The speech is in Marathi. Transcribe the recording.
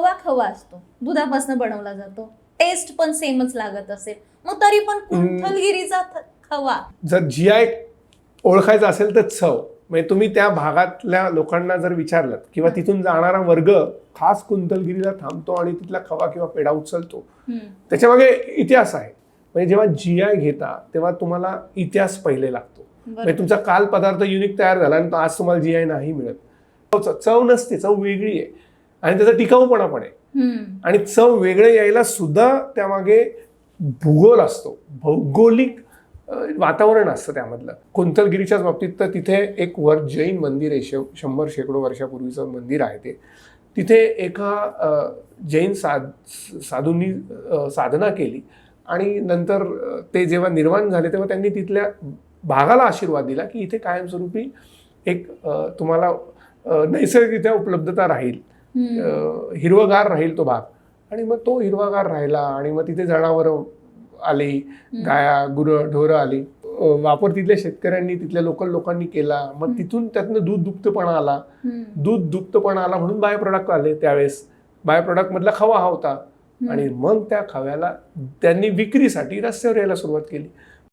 खवा खवा असतो. दुधापासून बनवला जातो. टेस्ट पण सेमच लागत असेल. मग तरी पण कुंथलगिरीचा खवा. जर जी आय ओळखायचं असेल तर चव. म्हणजे तुम्ही त्या भागातल्या लोकांना जर विचारलं किंवा तिथून जाणारा वर्ग खास कुंतलगिरीला थांबतो आणि तिथला खवा किंवा पेढा उचलतो. त्याच्यामागे इतिहास आहे. म्हणजे जेव्हा जी आय घेता तेव्हा तुम्हाला इतिहास पहिले लागतो. म्हणजे. तुमचा काल पदार्थ युनिक तयार झाला आणि आज तुम्हाला जी आय नाही मिळत. चव नसते चव वेगळी आहे. आणि त्याचा टिकाऊपणा पण आहे. आणि चव वेगळं यायला सुद्धा त्यामागे भूगोल असतो. भौगोलिक वातावरण असतं त्यामधलं. कुंतलगिरीच्याच बाबतीत तर तिथे एक वर जैन मंदिर आहे शं- शंभर शेकडो वर्षापूर्वीचं मंदिर आहे ते. तिथे एका जैन साध साधूंनी साधना केली आणि नंतर ते जेव्हा निर्माण झाले तेव्हा त्यांनी तिथल्या भागाला आशीर्वाद दिला की इथे कायमस्वरूपी एक तुम्हाला नैसर्गिकरित्या उपलब्धता राहील. हिरवगार राहील तो भाग आणि मग तो हिरवागार राहिला आणि मग तिथे जनावरं आली गाया गुरं ढोरं आली. वापर तिथल्या शेतकऱ्यांनी तिथल्या लोकल लोकांनी केला. मग. तिथून त्यातनं दूध दुप्तपणा आला. दूध दुप्तपणा आला म्हणून बाय प्रोडक्ट आले त्यावेळेस. बाय प्रोडक्ट मधला खवा हा होता. आणि मग त्या खव्याला त्यांनी विक्रीसाठी रस्त्यावर यायला सुरुवात केली.